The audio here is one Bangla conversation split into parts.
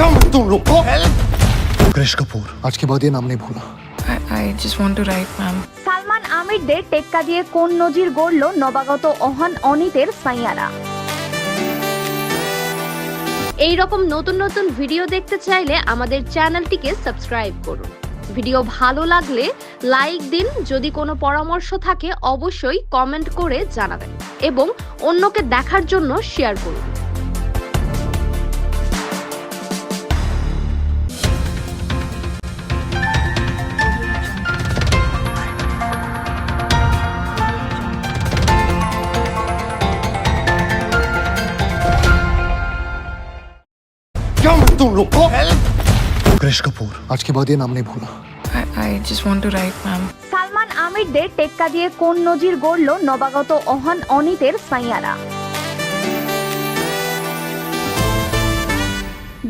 क्या मैं तुम लोग को क्रिश कपूर आज के बाद ये नाम नहीं भूला I, I just want to write, ma'am. Salman আমিরদের টেক্কা দিয়ে কোন নজির গড়ল নবাগত অহান অনিতের সাইয়ারা এই রকম নতুন নতুন ভিডিও দেখতে চাইলে আমাদের চ্যানেলটিকে সাবস্ক্রাইব করুন ভিডিও ভালো লাগলে লাইক দিন যদি কোনো পরামর্শ থাকে অবশ্যই কমেন্ট করে জানাবেন এবং অন্যকে দেখার জন্য শেয়ার করুন तुम लोग को क्रिश कपूर आज के बाद ये नाम नहीं भूला I, I just want to write, ma'am. Salman আমিরদের টেক্কা দিয়ে কোন নজির গড়ল নবাগত অহান অনিতের সাইয়ারা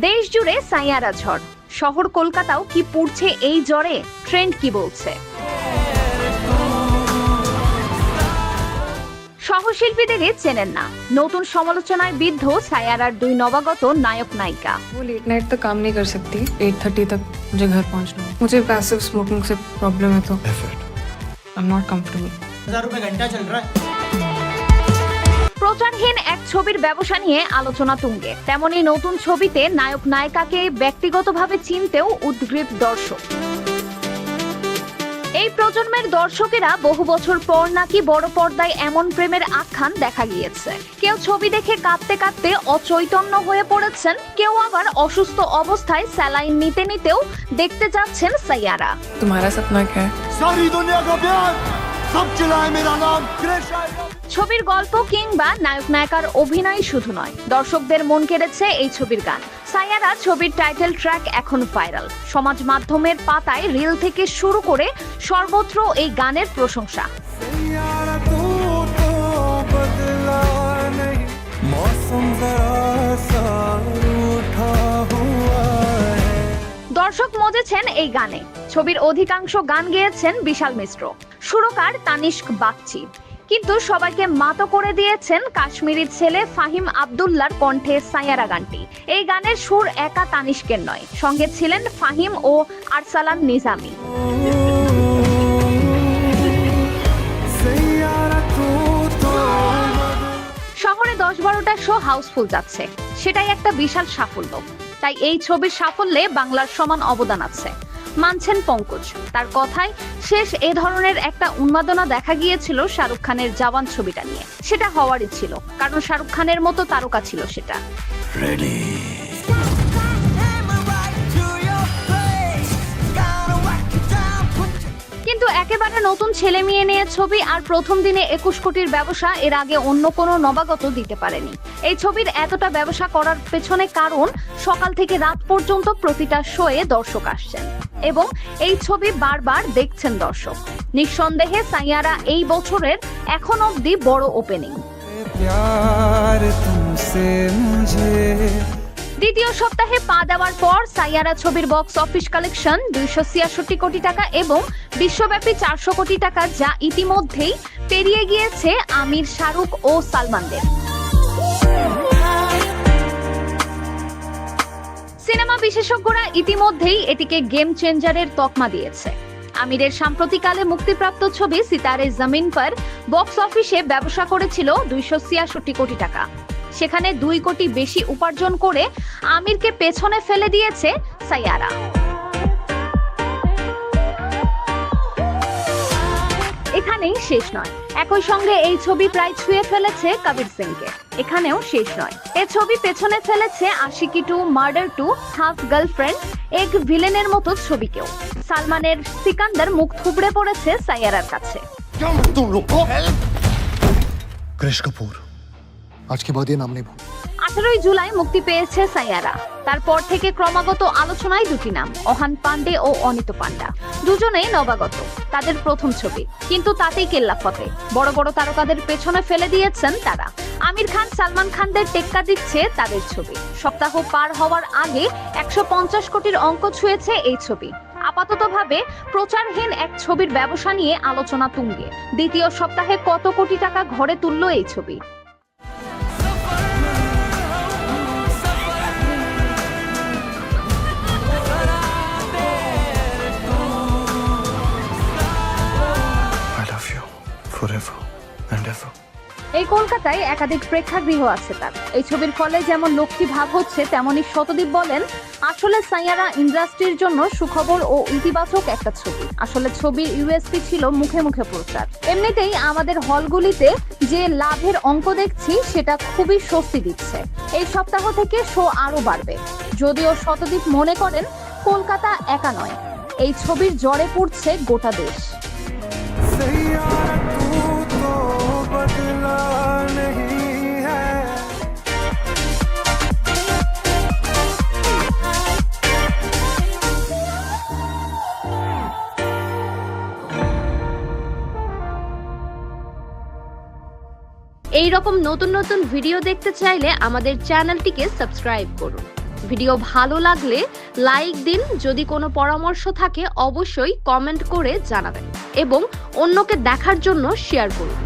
দেশ জুড়ে সাইয়ারা ঝড় শহর কলকাতাও কি পুড়ছে এই জ্বরে ট্রেন্ড কি বলছে সহশিল্পীদের চেনেন না নতুন সমালোচনায় বিদ্ধ সায়ারার দুই নবাগত নায়ক নায়িকা वो लेट नाइट तक काम नहीं कर सकती एट थर्टी तक मुझे घर पहुंचना है मुझे पैसिव स्मोकिंग से प्रॉब्लम है तो आई एम नॉट कंफर्टेबल हजार रुपए घंटा चल रहा है প্রচারহীন এক ছবির ব্যবসা নিয়ে আলোচনা তুঙ্গে তেমনি নতুন ছবিতে নায়ক নায়িকাকে ব্যক্তিগতভাবে চিনতেও উদ্গ্রীব দর্শক এই প্রজন্মের দর্শকেরা বহু বছর পর নাকি বড় পর্দায় এমন প্রেমের আখ্যান দেখা গিয়েছে। কেউ ছবি দেখে কাঁদতে কাঁদতে অচৈতন্য হয়ে পড়েছেন কেউ আবার অসুস্থ অবস্থায় স্যালাইন নিতে নিতেও দেখতে যাচ্ছেন সাইয়ারা। তোমার সপনা কে হ্যাঁ। সারি দুনিয়া কা প্যার ছবির গল্প কিংবা নায়ক নায়িকার অভিনয় শুধু নয় দর্শকদের মন কেড়েছে এই ছবির গান। সায়ারা ছবির টাইটেল ট্র্যাক এখন ভাইরাল। সমাজ মাধ্যমের পাতায় রিল থেকে শুরু করে সর্বত্র এই গানের প্রশংসা। দর্শক মজেছেন এই গানে। ছবির অধিকাংশ গান গেয়েছেন বিশাল মিশ্র। সুরকার তানিস্ক বাগচি। কিন্তু সবাইকে মাতো করে দিয়েছেন কাশ্মীরি ছেলে ফাহিম আব্দুল্লার কণ্ঠে সায়ারা গানটি। এই গানের সুর একা তানিস্কের নয়, সঙ্গে ছিলেন ফাহিম ও আরসালান নিজামি। শহরে দশ বারোটা শো হাউসফুল যাচ্ছে। সেটাই একটা বিশাল সাফল্য। তাই এই ছবির সাফল্যে বাংলার সমান অবদান আছে। মানছেন পঙ্কজ। তার কথায় শেষ এ ধরনের একটা উন্মাদনা দেখা গিয়েছিল শাহরুখ খানের জাবান ছবিটা নিয়ে। সেটা হওয়ারই ছিল, কারণ শাহরুখ খানের মতো তারকা ছিল সেটা। নতুন ছেলে মেয়ে নিয়ে ছবি আর প্রথম দিনে একুশ কোটির ব্যবসা, এর আগে অন্য কোনো নবাগত দিতে পারেনি। এই ছবির এতটা ব্যবসা করার পেছনে কারণ, সকাল থেকে রাত পর্যন্ত প্রতিটা শোয়ে দর্শক আসছেন এবং এই ছবি বারবার দেখছেন দর্শক। নিঃসন্দেহে সাইয়ারা এই বছরের এখন অবধি বড় ওপেনিং দ্বিতীয় সপ্তাহে পা দেওয়ার পর সাইয়ারা ছবির বক্স অফিস কালেকশন দুইশো ছিয়াষট্টি কোটি টাকা এবং বিশ্বব্যাপী চারশো কোটি টাকা যা ইতিমধ্যেই পেরিয়ে গিয়েছে আমির শাহরুখ ও সালমানদের। সিনেমা বিশেষজ্ঞরা ইতিমধ্যেই এটিকে গেম চেঞ্জারের তকমা দিয়েছে। আমিরের সাম্প্রতিকালে মুক্তিপ্রাপ্ত ছবি সিতারে জমিন পর বক্স অফিসে ব্যবসা করেছিল দুইশো কোটি টাকা। সেখানে দুই কোটি বেশি উপার্জন করে আমিরকে পেছনে ফেলে দিয়েছে সাইয়ারা। এখানেই শেষ নয়। একই সঙ্গে এই ছবি প্রায় ছুঁয়ে ফেলেছে কবির সিংকে। এখানেও শেষ নয়। এ ছবি পেছনে ফেলেছে Aashiqui two Murder two Half Girlfriend এক ভিলেনের মতো ছবিকেও। সালমানের সিকান্দার মুখ থুবড়ে পড়েছে সাইয়ারার কাছে। কৃষ্ণ কাপুর আজকে বাদিয়ে নাম নেব। আঠারোই জুলাই মুক্তি পেয়েছে সাইয়ারা। তারপর থেকে ক্রমাগত আলোচনায় দুটি নাম, অহান পান্ডে ও অনিত পান্ডা দুজনেই নবাগত, তাদের প্রথম ছবি। কিন্তু তাতেই কেল্লা ফতে। বড় বড় তারকাদের পেছনে ফেলে দিয়েছেন তারা। আমির খান, সালমান খানদের টেক্কা দিচ্ছে তাদের ছবি। সপ্তাহ পার হওয়ার আগে একশো পঞ্চাশ কোটির অঙ্ক ছুঁয়েছে এই ছবি। আপাতত ভাবে প্রচারহীন এক ছবির ব্যবসা নিয়ে আলোচনা তুঙ্গে। দ্বিতীয় সপ্তাহে কত কোটি টাকা ঘরে তুললো এই ছবি? এই কলকাতায় একাধিক প্রেক্ষাগৃহ আছে তার। এই ছবির ফলে যেমন লক্ষ্মী ভাব হচ্ছে তেমনি শতদীপ বলেন, আসলে সাইয়ারা ইন্ডাস্ট্রির জন্য সুখবর ও ইতিবাচক একটা ছবি। আসলে ছবির ইউএসপি ছিল মুখে মুখে প্রচার। এমনিতেই আমাদের হলগুলিতে যে লাভের অঙ্ক দেখছি, সেটা খুবই স্বস্তি দিচ্ছে। এই সপ্তাহ থেকে শো আরও বাড়বে। যদিও শতদীপ মনে করেন, কলকাতা একা নয়। এই ছবির জ্বরে পড়ছে গোটা দেশ। এই রকম নতুন নতুন ভিডিও দেখতে চাইলে আমাদের চ্যানেলটিকে সাবস্ক্রাইব করুন। ভিডিও ভালো লাগলে লাইক দিন, যদি কোনো পরামর্শ থাকে অবশ্যই কমেন্ট করে জানাবেন এবং অন্যকে দেখার জন্য শেয়ার করুন।